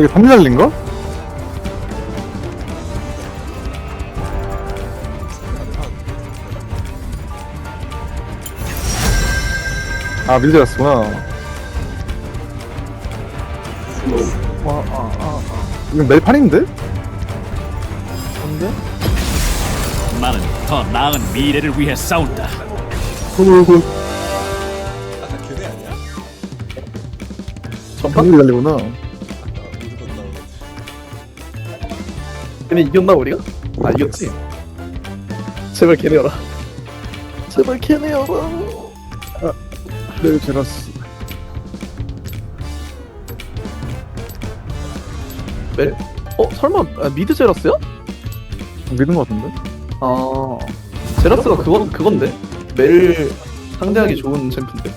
저기 3날린가? 아 밀드였구나 와아아 이건 멜판인데? 근데? 나는 더 나은 미래를 위해 싸운다. hulhul 아까 걔네 아니야? 전판? 방금 날리구나 걔네 이겼나 우리가? 아 이겼지? 제발 걔네여라 제발 걔네여라 네 제라스 멜? 어 설마 아, 미드 제라스야? 믿은 거 같은데? 아 제라스가 그건 그건데? 멜 상대하기 좋은 챔프인데?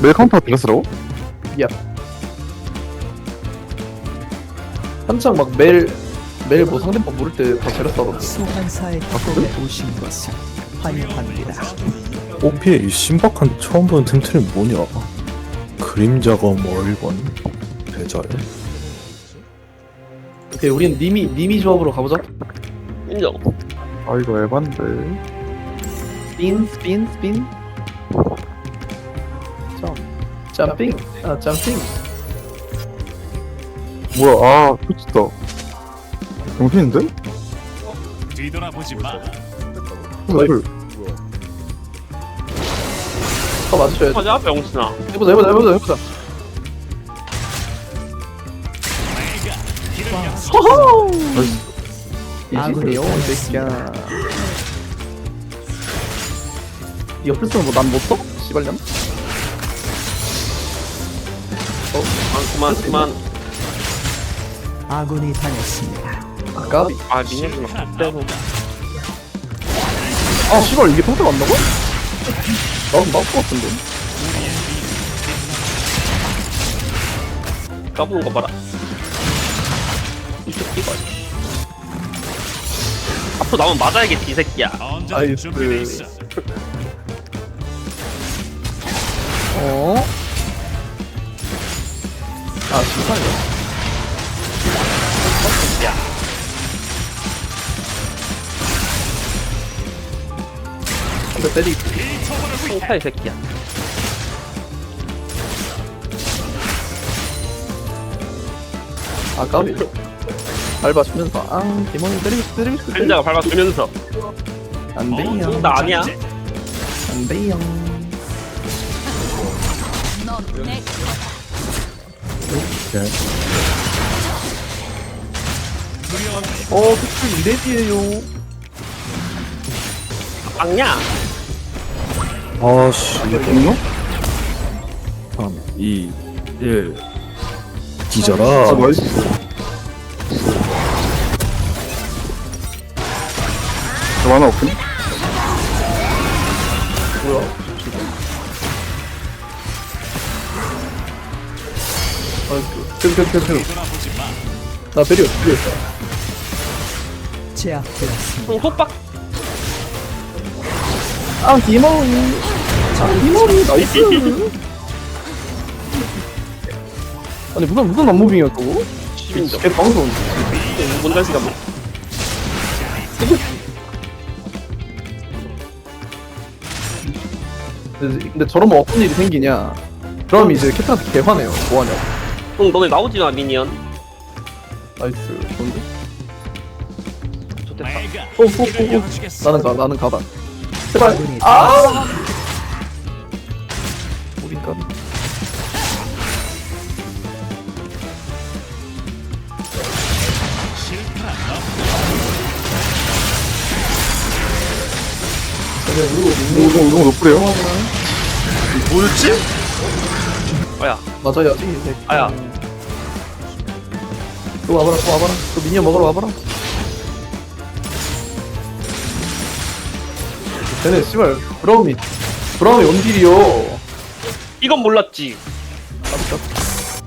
멜 카운터가 제라스라고? 한창 막멜멜뭐 상대방 모를 때다 하던데. 소환사의 협곡에 오신 것을 환영합니다. 오피의 이 신박한 처음 보는 템트는 뭐냐? 그림자가 멀건? 배자요? 오케이 우린 니미 니미 조합으로 가보자. 인정. 아 이거 에반데. 스핀 스핀 스핀 점. 점핑? 아 점핑 뭐야 아 미쳤다 정신인데? 뒤돌아보지 마. 헐더 맞춰야지 맞아, 병신아. 해보자 해보자 해보자 해보자 이지요 새끼야 이거 플스는 뭐 난 못 써? 씨발년 그만, 그만, 그만. 아군이 당했습니다. 아까 아, 미니언이 막 빼고. 아 씨발 이게 평타 맞나고? 나도 나올 것 같은데 까부는 거 봐라. 이 새끼가. 앞으로 나면 맞아야겠지, 이 새끼야. 아이스. 어? 아 심판이야 야. 근데 때리 통타, 이 새끼야. 아 까비. 밟아주면서. 아 디몬이 때리고 싶어 때리고 싶어 살자가 밟아주면서. 안돼요 나 아니야. 안 돼요 어 특출 이레디에요 빵냐? 아씨 이거? 3, 2, 1아 뒤져라 저 하나 없군? 뭐야 아이고 그, 그, 그, 그. 마. 나 베리어 베리어 제압되었습니다. 응, 속박. 아 디몬이 아 디몬이 나이스 아니 무슨 무슨 안무빙이야 그거? 인정. 걔 방송 뭔 시간 뭐. 근데, 근데 저러면 어떤 일이 생기냐 그럼 이제 캡틴한테 개화내요 뭐하냐 응, 너네 나오지 마, 미니언. 나이스 좋은데? 오, 오, 오, 오. 나는 가 나는 가다 제발 아 우린 실패라. 이거 이거 높으래요? 뭐였지? 뭐야? 맞아야지 아야. 또 와봐라 또 와봐라 또 미니언 먹으러 와봐라 쟤네 씨발 브라움이 브라움이 원딜이요. 이건 몰랐지.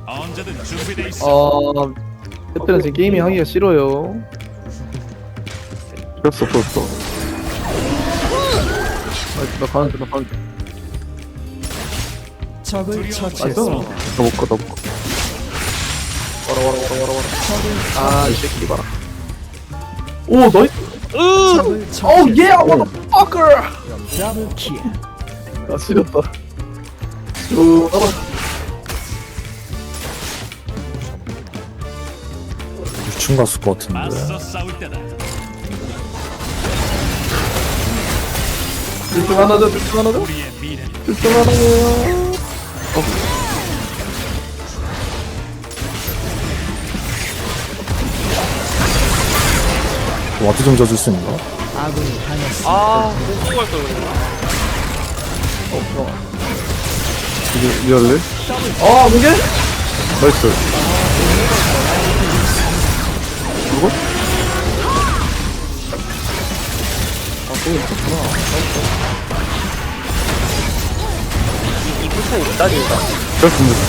언제든 준비돼 있어. 아 캡틴은 지금 게이밍 하기가 싫어요. 없어 없어 없어 아, 나 가는 나 가는 적을 나이스 처치했습니다. 나못 가, 나못 가. 와라 와라 와라 와라 와라. 아이 새끼 봐라. 오 나이스 으 오우 처치했습니다. 예. motherfucker. 더블 킬. 나 지렸다. 오 나라 유충 갔을 것 같은데. 맞서 싸울 때다. 1등 하나죠 1등 하나죠 우리의 미래. 1등 하나요 와드 좀 져줄 수 있나? 아, 공부할 걸 그랬나? 이게 리얼래? 아 무게? 나이스. 이, 이 불판이 몇 단인가? 그렇습니다.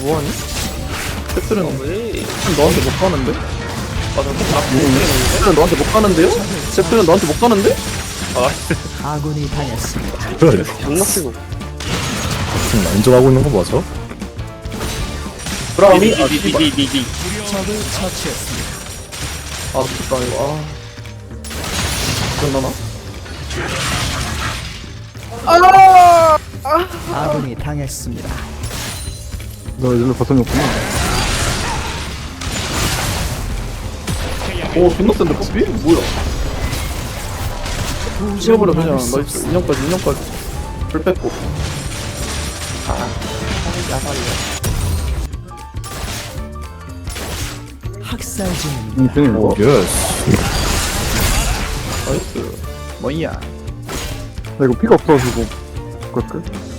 뭐하니? 팩트는 왜? 너한테 못 가는데? 아, 나 팩트는 너한테 못 가는데요? 팩트는 너한테 못 가는데? 아군이 당했습니다. 그래. 지금 난전하고 있는 거 맞아? 브라움이? 아 씨발 디디디디디. 적을 처치했습니다. 아 미쳤다 이거 아 기억나나? 아군이 당했습니다. 너 일로 버튼이 없구나. 오 존나 센데 커피? 뭐야 찍어버려 그냥 나이스 인형까지 인형까지 불 뺐고 학살 이 중입니다. 등 뭐? 예스 나이스 뭐야 나 이거 피가 없어가지고. 그럴까?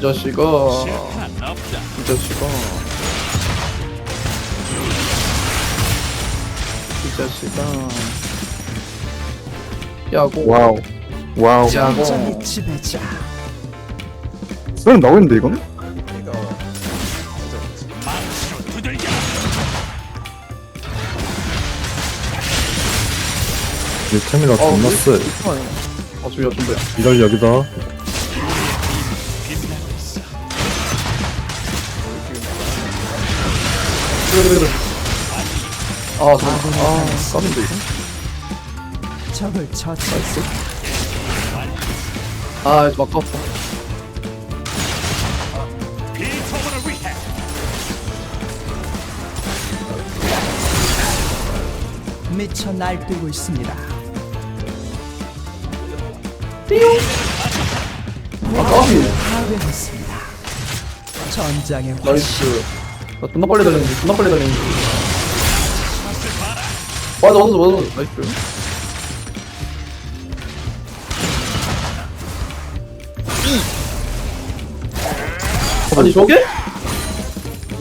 이 자식아. 이 자식아 이 자식아 야구 와우. 와우. 야구. 썰은 나오겠는데, 이건? 두들겨. 유템이라 존나 쎄아좀 더야 이럴 여기다 아 잠깐 아 까는데 이거 적을 처치했습니다. 아좀 아깝다 미쳐 날뛰고 있습니다. 아 까비 파괴했습니다. 전장의. 나이스 나 존나 빨리 달리는데 존나 빨리 달리는데 맞아 맞아 맞아 나이스 아니 저게?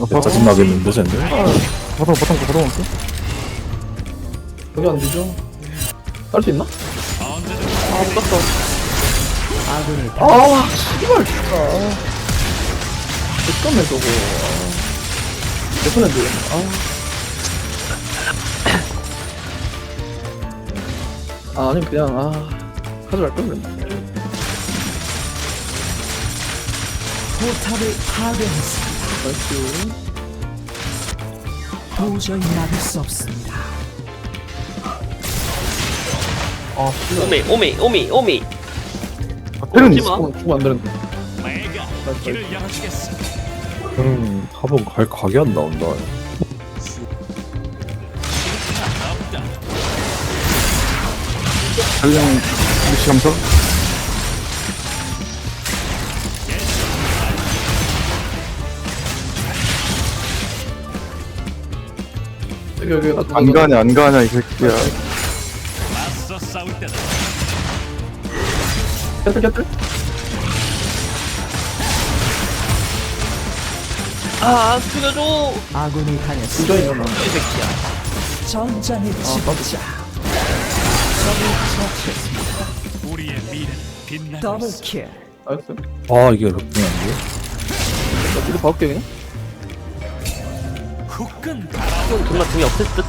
아, 짜증나겠는데 쟤네 바탕, 바탕, 바탕, 바탕. 저게 안 되죠? 딸 수 있나? 아 못갔다 아 씨발 진짜 잠깐만 저거 몇 폰인데 아 아, 아니 그냥 아 하지 말걸 그랬나 포탑을 파괴했습니다. 나이스 도저히 막을 수 없습니다. 아 씨발 오메, 오메, 오메, 오메. 아, 때는 있어. 마. 죽으면 안 되는데 내가 길을 열어주겠어. 음 합은 갈 각이 안 나온다. 전령 무시 감사. 여기 여기 나안 가냐, 안 가냐, 이 새끼야. 맞서 싸울 때다. 깨틀 깨틀 아, 죽여줘. 아군이 당했습니다. 인정이야 나이 새끼야. 전장의 지배자. 우리의 미래는 빛나고 더블. 킬. 나이스 아 이게 그렇구나 이게 나 미드 박을게 그냥 국근 이건 존나 등이 없을 듯.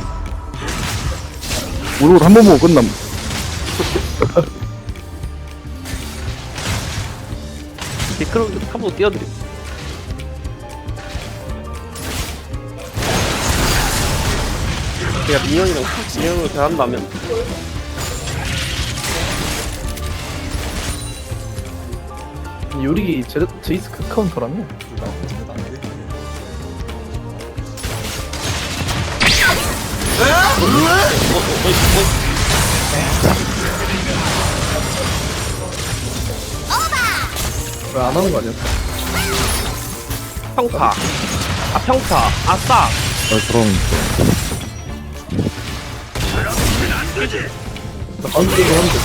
오늘 한번 보고 끝남. 미끄러 한번 띄워드림. 제가 민영이랑 진영으로 대한다면 요리 제, 제이스 크 카운터라며? 왜안 하는 거 아니야? 평타. 아 평타. 아싸. 아 그럼 나 가운데 게임 하는데.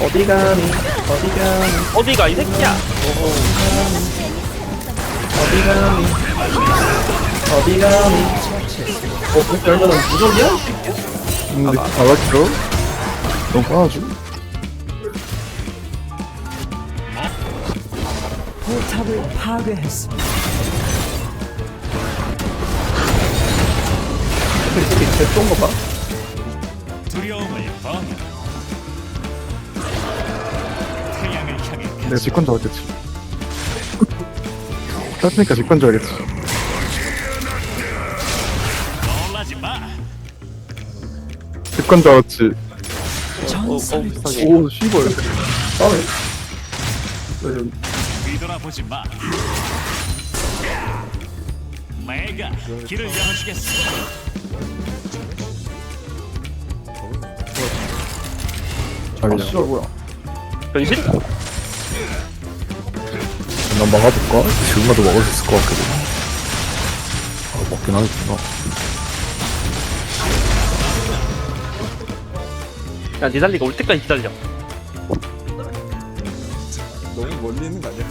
어디 가니? 어디 가니? 어디가 이 새끼야? 어디 가니? 어디 가니? 어, 그렇게 얼마나 무적이야? 근데 알았죠? 너무 빠아줘. 포탑을 파괴했습니다. 이 새끼 개 쏜거 봐. 두려움을 번여 태양을 향해 내가 직관 잡았겠지. 땄으니까 직관 줘야겠지. 놀라지 마 직관 잡았지. 어, 어 비슷하게. 오, 씨벌. 싸네. 왜, 뒤돌아보지 마 내가 길을 열어주겠어 아, 씨발, 뭐야. 변신? 난 막아볼까? 지금마도 먹을 수 있을 것 같거든 아 먹긴 하겠구나 야 니달리가 올 때까지 기다려. 너무 멀리 있는 거 아니야?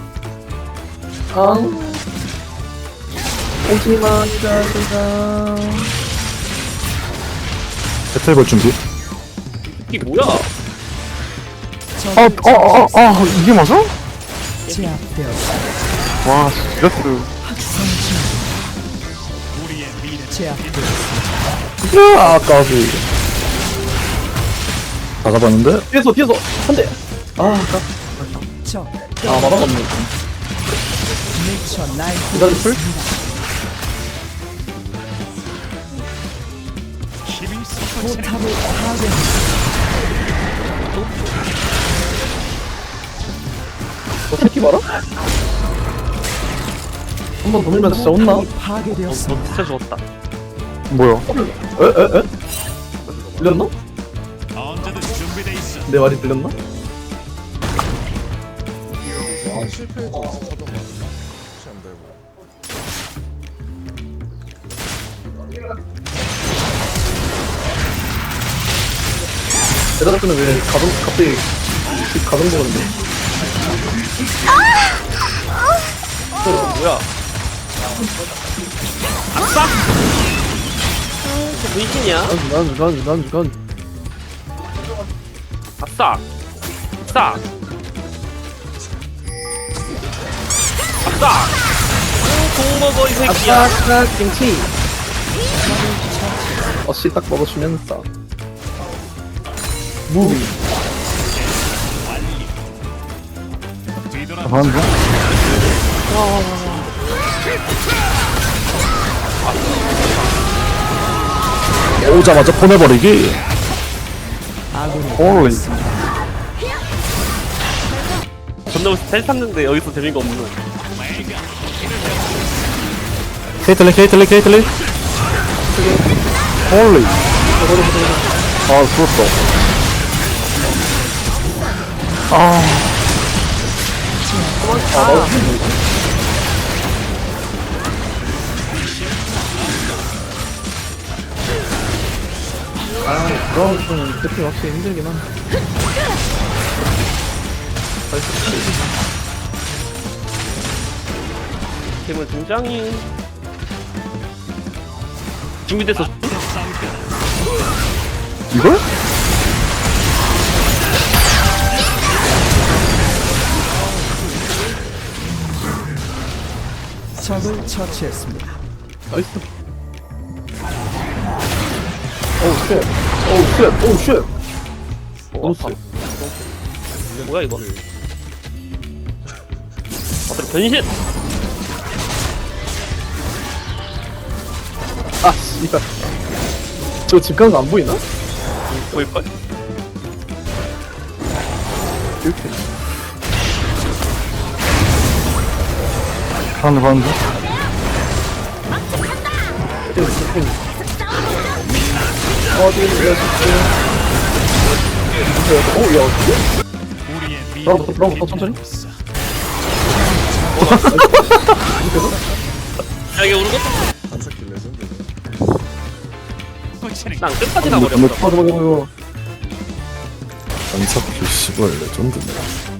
아. 오지마, 이 자식아. 배틀 볼 준비 이게 뭐야? 아, 아, 아, 아, 이게 맞아? 와, 지렸어. 학생 중 우리의 미래 제압되었습니다. 아 까비 다 잡았는데? 뒤에서, 뒤에서. 한 대. 아, 아까. 적 아, 마당없네. 미쳐 기다릴 풀? 포탑을. 너 새끼 봐라? 한 번 더 밀면 진짜 혼나? 포탑이 파괴되었습니다. 너 진짜 죽었다. 뭐야? 에, 에, 에? 들렸나? 언제든 준비돼 있어 내 말이 들렸나? 에라스는 왜 가동, 갑자기 가동 보는데? 뭐야? 아싸! 저 문신이야? 난, 난, 난, 난. 아싸! 아싸! 아싸! 공 먹어 이 새끼야! 아싸, 김치. 어씨 딱 먹어주면서. 무비. 뒤돌아 하는데? 오자마자 보내버리기 홀리. 무슨 텔 탔는데 여기서 재미가 없는 케이틀린 케이틀린 케이틀린 홀리. 아, 죽었어. 아, 아, 그럼 좀 세팅 확실히 힘들긴 한데. 괴물 등장이 준비됐어 이걸? 적을 처치했습니다. 나이스. 오우 쉣. 오우 쉣. 오우 쉣. 오우 쉣. 뭐야 이거 아들 변신 아 씨발. 저집 가는 거안 보이나? 보일걸? 이렇게. 가는데 가는데 어디 내가 줄게. 오, 야, 어떻게? 우리의 미래를 들어가부터, 들어가부터 천천히. 야 이게 오는 것도 반사킬 레전드. 난 끝까지 맞아, 맞아, 맞아. 안삭길 씨발 레전드네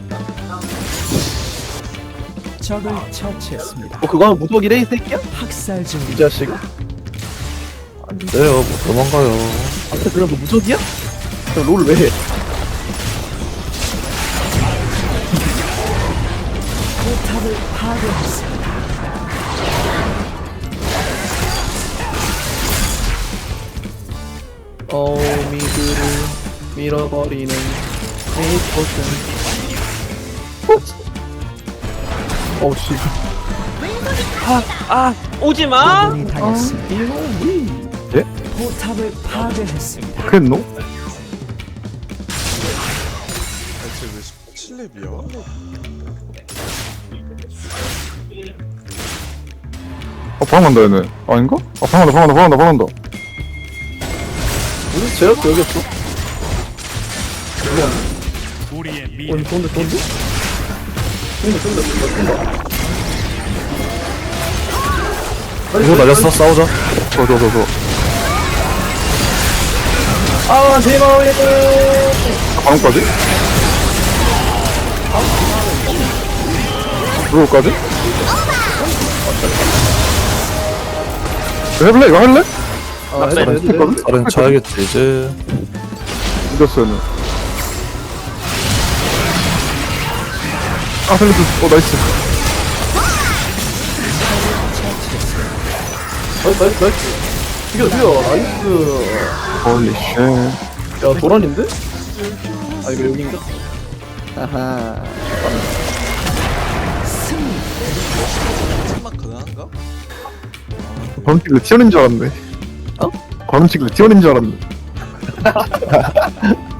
적을 처치했습니다. 어, 그거 하면 무적이래, 이 새끼야? 학살 이 중입니다. 자식. 안 돼요 못 도망가요 앞에 그럼 너 무적이야? 롤 왜 해? 포탑을 파괴했습니다. 어미들을 밀어버리는 미포튼. 어우, 씨. 아 오지마 아군이 당했습니다. 이놈이. 포탑을 파괴했습니다. 그랬노? 대체 왜 17렙이야? 아 방한다 얘네 아닌가? 아 방한다 방한다 방한다 방한다 무슨 제라스 여기 없어? 우리의 어, 미래 좋은데, 좋은데? 좋은데, 이거 날렸어 싸우자 저저저저 아, 제발. 방금까지? 들어올까지? 해볼래? 이거 할래? 아, 돼, 해도 돼. 다른 차야겠지 이제 이겼어 얘는 아 살려줘 어 나이스 나이스, 나이스, 나이스. 죽여, 죽여. 나이스. 홀리 쉣 야, 도란인데? 아, 이거 여긴가? 아하. 참막 가능한가? 관음치gle 티어인 줄 알았네 어? 관음치gle 티어인 줄 알았네